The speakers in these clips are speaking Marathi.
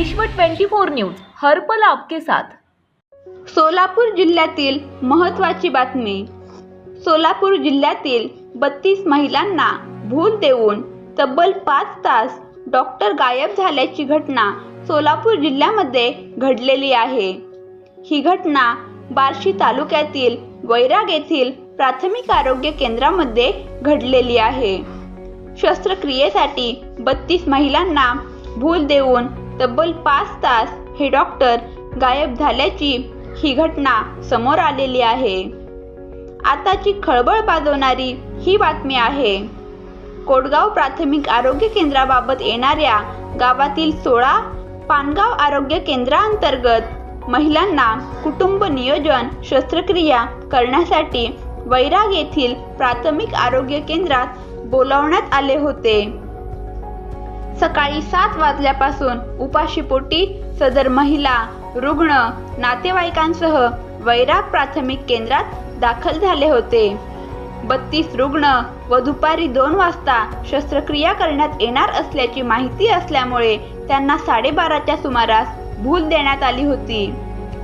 विश्व 24 न्यूज हर्पल आपके साथ. सोलापूर जिल्ह्यातील महत्त्वाची बातमी. सोलापूर जिल्ह्यातील बत्तीस महिलांना भूल देऊन तब्बल पाच तास डॉक्टर गायब झाल्याची घटना सोलापूर जिल्ह्यामध्ये घडलेली आहे. ही घटना बार्शी तालुक्यातील वैराग येथील प्राथमिक आरोग्य केंद्रामध्ये घडलेली आहे. शस्त्रक्रियेसाठी बत्तीस महिलांना भूल देऊन तब्बल पाच तास हे डॉक्टर गायब झाल्याची ही घटना समोर आलेली आहे. आताची खळबळ पाजवणारी ही बातमी आहे. कोडगाव प्राथमिक आरोग्य केंद्राबाबत येणाऱ्या गावातील सोळा पानगाव आरोग्य केंद्रांतर्गत महिलांना कुटुंब नियोजन शस्त्रक्रिया करण्यासाठी वैराग येथील प्राथमिक आरोग्य केंद्रात बोलावण्यात आले होते. सकाळी सात वाजल्यापासून उपाशीपोटी सदर महिला रुग्ण नातेवाईकांसह वैराग प्राथमिक केंद्रात दाखल झाले होते. बत्तीस रुग्ण व दुपारी दोन वाजता शस्त्रक्रिया करण्यात येणार असल्याची माहिती असल्यामुळे त्यांना साडेबाराच्या सुमारास भूल देण्यात आली होती.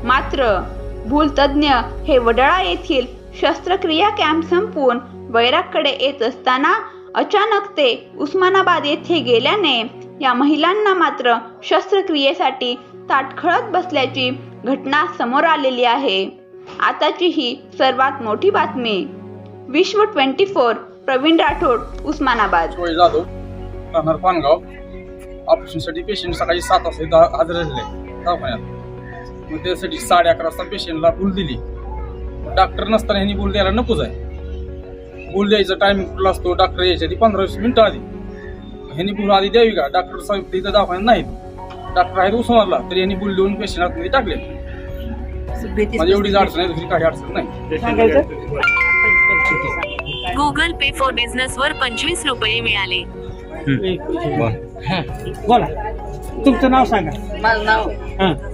मात्र भूल तज्ज्ञ हे वडाळा येथील शस्त्रक्रिया कॅम्प संपवून वैरागकडे येत असताना अचानक ते उस्मानाबाद येथे गेल्याने या महिलांना मात्र शस्त्रक्रियेसाठी ताटखळत बसल्याची घटना समोर आलेली आहे. आताची ही सर्वात मोठी बातमी. विश्व ट्वेंटी फोर प्रवीण राठोड उस्मानाबाद. जाधव राहणार पानगाव. ऑपरेशनसाठी पेशंट सकाळी सात वाजता इथं हजर झाले दवाखान्यात. मग त्यासाठी साडे अकरा वाजता पेशंटला भूल दिली. डॉक्टर नसताना ह्यांनी भूल द्यायला नकोच आहे. भूल द्यायचा टायमिंग कुठला असतो डॉक्टर यायच्या आधी पंधरा वीस मिनिटं आधी. ह्यांनी भूल आधी द्यावी का? डॉक्टर साहेब इथं दवाखान्यात नाहीत. डॉक्टर आहेत उस्मानला तरी यांनी भूल देऊन पेशंट आतमध्ये टाकले. माझी एवढीच अडचण आहे दुसरी काही अडचण नाही. गुगल पे फॉर बिझनेस वर पंचवीस रुपये मिळाले. बोला. तुमचं नाव सांगा. माझं नाव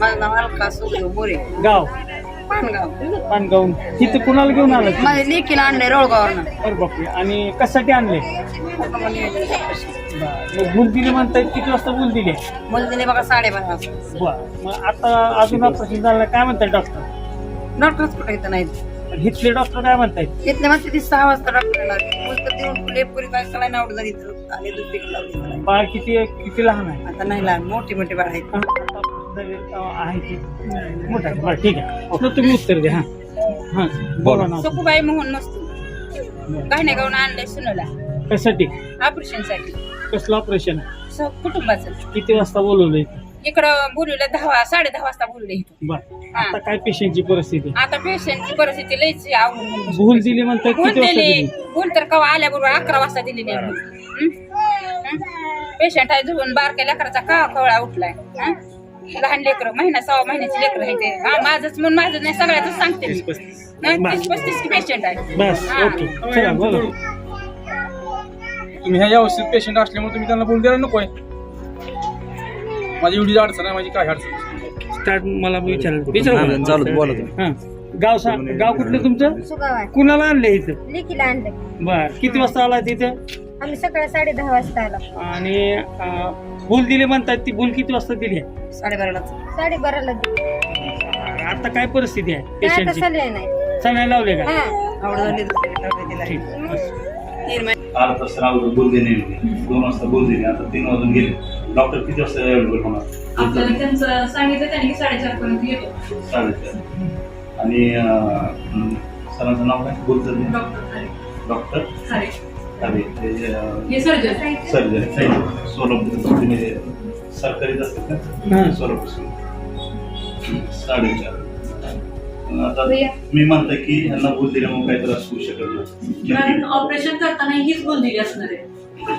माझं नाव अलका मोरे. गाव? पानगाव. पानगाव तिथं कुणाला घेऊन आलं? माझ्या लेकीला आणले रोळगावरनं अरे बापरे. आणि कशासाठी आणले? मग भूल दिली म्हणतायत किती वाजता भूल दिली मला दिले बघा साडेबारा वाजता. बर. मग आता अजून ऑपरेशन झालं काय म्हणताय डॉक्टर? डॉक्टरच कुठे येतं नाही इथले डॉक्टर काय म्हणतायत? तिथले म्हणते ती सहा वाजता देऊन काय सलाईन झाली तर आले दुसरीकडे लावली. saline. बाळ किती किती लहान आहे? आता नाही लहान मोठी मोठी बाळ आहेत. हा, आहे की मोठा आहे. बरं ठीक आहे मग तुम्ही उत्तर द्या हा हा बोला. ना सकुबाई मोहन मस्त गाण्या गाऊन आणले सुनला. कशासाठी? ऑपरेशनसाठी कसलं ऑपरेशन? स- कुटुंबाचं. किती वाजता बोलवलं इथं? इकडं बोलवलं दहा साडे दहा वाजता बोलले इथं. बर. आता काय पेशंटची परिस्थिती? आता पेशंटची परिस्थिती लईच भूल दिली म्हणतात भूल किती वाजता दिली. दिली? भूल तर कवा आल्याबरोबर अकरा वाजता दिलेली पेशंट आहे जुळून बारक्या लेकराचा का कवळा उठलाय. हं? लहान लेकर महिना सहा महिन्याची लेकर आहे ते. हा माझंच म्हणून माझं नाही सगळ्याच सांगते मी. तीस पस्तीस. हं, बस. तीस पस्तीस पेशंट आहे बस हा. ओके. चला बोला तुम्ही ह्या व्यवस्थित पेशंट असल्यामुळे तुम्ही त्यांना बोल द्यायला नको आहे माझी एवढीच अडचण आहे माझी काय अडचण नाही. स्टार्ट मला विचारायचं चालू बोला हा. गाव सांग गाव कुठलं तुमचं? सुगावात कुणाला आणलं इथं? लेकीला आणलं बर. किती वाजता आला तिथं? आम्ही सकाळी साडे दहा वाजता आलो. आणि अं, भूल दिली म्हणतात ती भूल किती वाजता दिली? आहे साडेबारालाच साडेबाराला दिली. आता काय परिस्थिती आहे काय आता पेशंटची? चाललंय नाही. सगळ्या लावले का? हा. ठीक. बस. तीन महिने. बोल देणे दोन वाजता बोल देणे आता तीन वाजून गेले. डॉक्टर किती वाजता अवेलेबल आपल्याला होणार त्यांचं सांगितलं त्यांनी की साडेचार पर्यंत येतो. साडेचार. आणि अं, सरांचं नाव काय? बोलतं डॉक्टर. डॉक्टर. अरे ते अं, हे सर्जन. सर्जन सोलापूर सरकारीच असतात का. सोलापूर साडेचार. आता मी म्हणता की यांना बोल दिल्यामुळे काही त्रास होऊ शकत कारण नाही ऑपरेशन करताना हीच भूल दिली असणार आहे.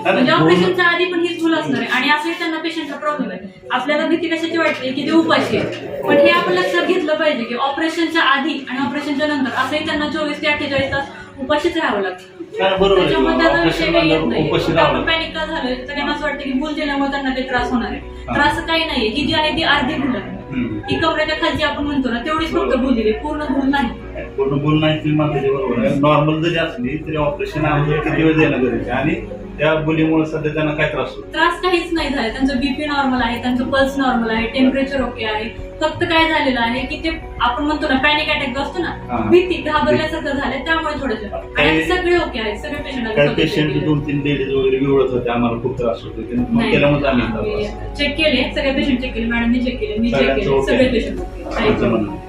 म्हणजे ऑपरेशनच्या आधी पण हीच भूल असणार आहे. आणि असंही त्यांना पेशंटचा प्रॉब्लेम आहे. आपल्याला भीती कशाची वाटते की ते उपाशी आहे पण हे आपण लक्षात घेतलं पाहिजे की ऑपरेशनच्या आधी आणि ऑपरेशनच्या नंतर असंही त्यांना चोवीस ते अठ्ठेचाळीस तास उपाशीच राहावं लागतं. नाही, बरोबर आहे. त्याच्यामुळे त्याचा विषय काही येत नाही. उपाशी फक्त राहावं आपण पॅनिक का झालं सगळ्यांना असं वाटतं की भूल दिल्यामुळे त्यांना ते त्रास होणार आहे. हा. त्रास काही नाहीये. ही जी आहे ती अर्धी भूल आहे. हम्म. ती कमरेच्या खालची आपण म्हणतो ना तेवढीच फक्त भूल दिली. पूर्ण भूल नाही. पूर्ण बोल नाही नॉर्मल जरी असली तरी ऑपरेशन किती वेळ देणं गरजेचं आहे. आणि त्या बोलीमुळे सध्या त्यांना काय त्रास होतो? त्रास काहीच नाही झाला. त्यांचं बीपी नॉर्मल आहे त्यांचं पल्स नॉर्मल आहे टेम्परेचर ओके आहे. फक्त काय झालेलं आहे की ते आपण म्हणतो ना पॅनिक अटॅक असतो. ना भीती घाबरल्यासारखं झालंय त्यामुळे थोडंसं आणि सगळे ओके आहेत सगळे पेशंट पेशंट दोन तीन लेडीज वगैरे विवळत होते आम्हाला खूप त्रास होतो. केल्यामुळे आम्ही. चेक केले सगळे पेशंट चेक केले मॅडमनी चेक केले मी चेक केले. सगळे पेशंट.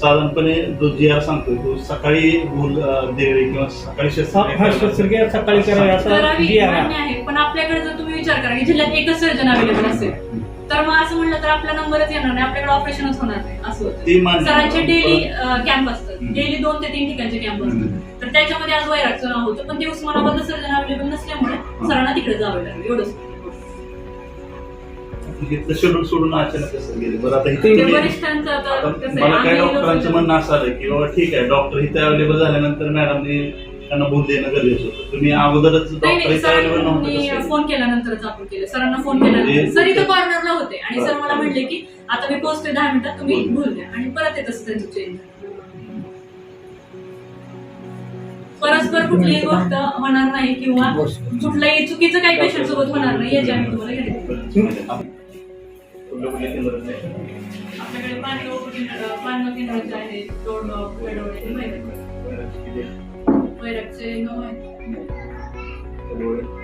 साधारणपणे जो जी आर सांगतोय तो सकाळी भूल देवे किंवा सकाळी हा शस्त्रक्रिया सकाळी करावी असं करावी जी आर मान्य आहे. पण आपल्याकडे जर तुम्ही विचार करा की जिल्ह्यात एकच सर्जन अवेलेबल असेल तर मग असं म्हणलं तर आपला नंबरच येणार नाही आपल्याकडे ऑपरेशनच होणार नाही असं होतं. ती मान्य सरांचे डेली कॅम्प असतात. डेली दोन ते तीन ठिकाणचे कॅम्प. असतात. तर त्याच्यामध्ये आज वैरागचं नाव होतं पण ते उस्मानाबादला सर्जन अवेलेबल नसल्यामुळे सरांना तिकडे जावं लागलं एवढंच. इथलं शेड्यूल सोडून अचानक कसं गेले. बरं आता ते इथे वरिष्ठांचं आता आता कसं आहे, मला काय आम्ही डॉक्टरांचं लोकं- म्हणणं असं आलं की बाबा ठीक आहे डॉक्टर इथे अवेलेबल झाल्यानंतर मॅडमनी त्यांना भूल देणं गरजेचं होतं. तुम्ही अगोदरच नाही डॉक्टर नाही इथे अवेलेबल नव्हतं सरांनी कसं? फोन केल्यानंतरच आपण केलं. सरांना फोन केल्यानंतर. म्हणजे- सर इथं कॉर्नरला होते. आणि सर मला. म्हणले की आता मी पोहोचते दहा मिनिटात तुम्ही. भूल द्या. आणि परत येत असं त्यांचं चेंज परस्पर कुठलीही गोष्ट होणार नाही किंवा कुठलंही चुकीचं काही पेशंट सोबत होणार नाही याची आम्ही तुम्हाला गॅरंटी देतो. आपल्याकडे केंद्र- पानगाव केंद्राचे आहे आहे. किती आहे? वैरागचे नऊ आहेत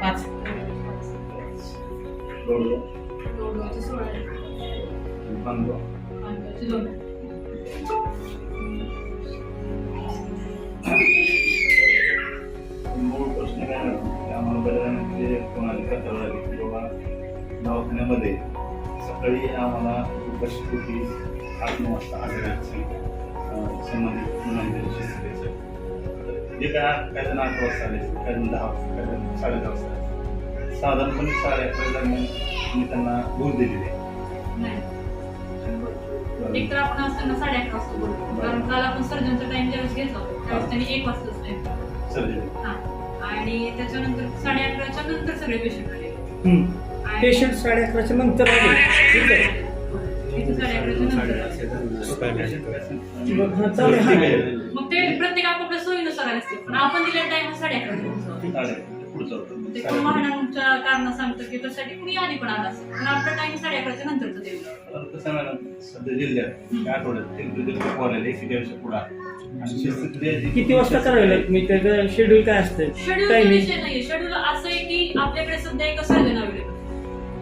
पाच डोळे, तोडगावचे सोळा. पानगावचे दोन. मूळ प्रश्न काय आम्हाला बऱ्याचजणांचे फोन आले तक्रार आली की बाबा दवाखान्यामध्ये सकाळी आम्हाला उपस्थिती आठ नऊ वाजता संबंधित मुलांच्या शस्त्रक्रियेचं जे काय काही जण आठ वाजता आले काही जण दहा वाजता काही जण साडे दहा वाजता. साधारणपणे साडे अकरा दरम्यान मी त्यांना भूल दिलेली आहे. नाही. एक तर आपण असताना साडे अकरा वाजता बोलतो. कारण काल आपण सर्जनचा टाइम ज्यावेळेस घेतला होता. त्यावेळेस त्यांनी एक वाजताच टाइम सर्जरी हा. आणि त्याच्यानंतर साडे अकराच्या नंतर सगळे पेशंट आले. पेशंट साडे अकराच्या नंतर आले. ठीक आहे. मग चालेल हा. ते प्रत्येक आपापल्या सोयीनुसार आले असते. पण आपण दिलेला टाइम साडे अकरा चालेल. पुढचं ते कोण वाहनांच्या कारण सांगतं की त्यासाठी कुणी आधी पण आला असेल पण आपला टाइम साडे अकराच्या नंतरचा देऊ सध्या जिल्ह्यात आठवड्यात किती पुढे वाजता करावे लागेल? मी त्याचं शेड्यूल काय असतं? शेड्यूल टायमिंग विषय नाहीये. शेड्यूल असं आहे की आपल्याकडे सध्या एक सर्जन अवेलेबल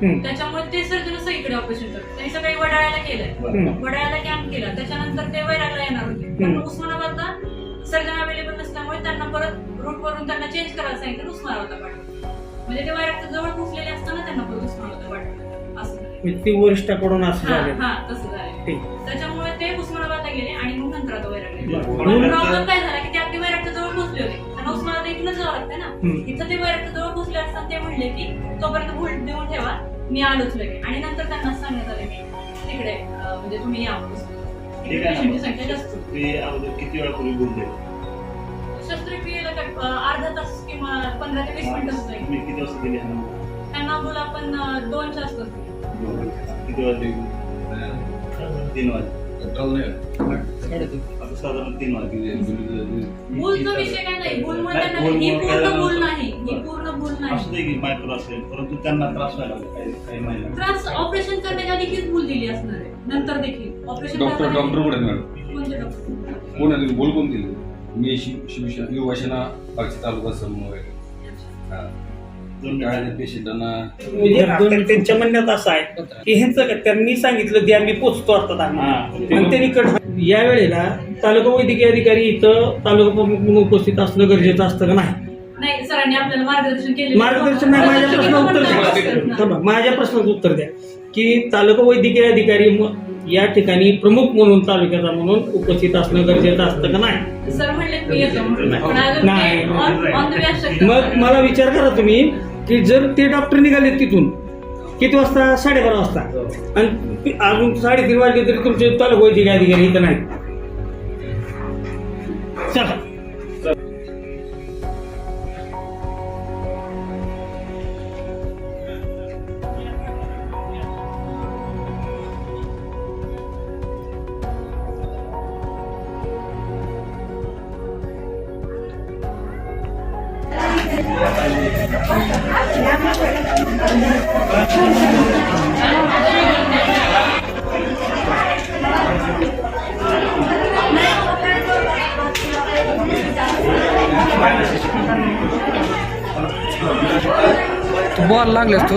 त्याच्यामुळे ते सर्जन सगळीकडे ऑपरेशन करतात. त्यांनी सकाळी वडाळ्याला केलंय. वडाळ्याला कॅम्प केला. त्याच्यानंतर ते वैरागला येणार होते. पण उस्मानाबादला सर्जन अवेलेबल नसल्यामुळे त्यांना परत रूट वरून त्यांना चेंज करायला सांगितलं. उस्मानाबादला पाठवलं. म्हणजे ते वैरागच्या जवळ पोहोचलेले असताना त्यांना परत उस्मानाबादला पाठवलं. असं. ती वरिष्ठाकडून असं हा झालं. हा तसं झालं. त्याच्यामुळे ते उस्मानाबादला गेले आणि मग नंतर आता वैरागला प्रॉब्लेम काय इथूनच जावं लागतं ना. इथं ते वैरागच्या जवळ पोहोचले असताना ते म्हणले की तोपर्यंत भूल देऊन ठेवा मी आलोच लगे आणि नंतर त्यांना सांगण्यात आलं की तिकडे म्हणजे तुम्ही या पेशंटची संख्या जास्त किती वेळापूर्वी शस्त्रक्रियेला अर्धा तास किंवा पंधरा ते वीस मिनिटं तुम्ही किती वाजता? त्यांना बोल आपण दोनच्या आसपास किती वाजले? तीन वाजले. आता साधारण तीन भूलचा विषय काय नाही. ही पूर्ण भूल? नाही. ही पूर्ण भूल नाही. असू दे की मायक्रो असेल परंतु त्यांना त्रास व्हायला लागला. काही त्रास ऑपरेशन करण्याच्या आधी हीच भूल दिली असणार आहे. नंतर देखील. ऑपरेशन डॉक्टर करताना- डॉक्टर कुठे मॅडम? कोणते डॉक्टर? कोण आहे बोल कोण दिली? मी शिव शिवसेना युवासेना बागची तालुका समूह आहे हा. दोन काय मिनिटं. पेशंटांना म्हणजे आता त्यांच्या म्हणण्यात असं आहे की ह्यांचं काय, त्यांनी सांगितलं द्या मी पोचतो अर्थात आम्ही हा. आणि त्यांनी कट या वेळेला तालुका वैद्यकीय अधिकारी इथं तालुका प्रमुख म्हणून उपस्थित असणं गरजेचं असतं का नाही? नाही सरांनी आपल्याला मार्गदर्शन केले मार्गदर्शन नाही माझ्या प्रश्नाचं उत्तर द्या. थांबा, माझ्या प्रश्नाचं उत्तर द्या. की तालुका वैद्यकीय अधिकारी म- या ठिकाणी प्रमुख म्हणून तालुक्याचा म्हणून उपस्थित असणं गरजेचं असतं का नाही? सर म्हणले मी येतो म्हणून. पण अजून नाही. ते on- on the way असतात. मग मला विचार करा तुम्ही की जर ते डॉक्टर निघाले तिथून किती वाजता? साडेबारा वाजता. आणि अजून साडेतीन वाजले तरी तुमचे तालुका वैद्यकीय अधिकारी इथं नाही. चला. Thank you. तू बॉल लागलेस तू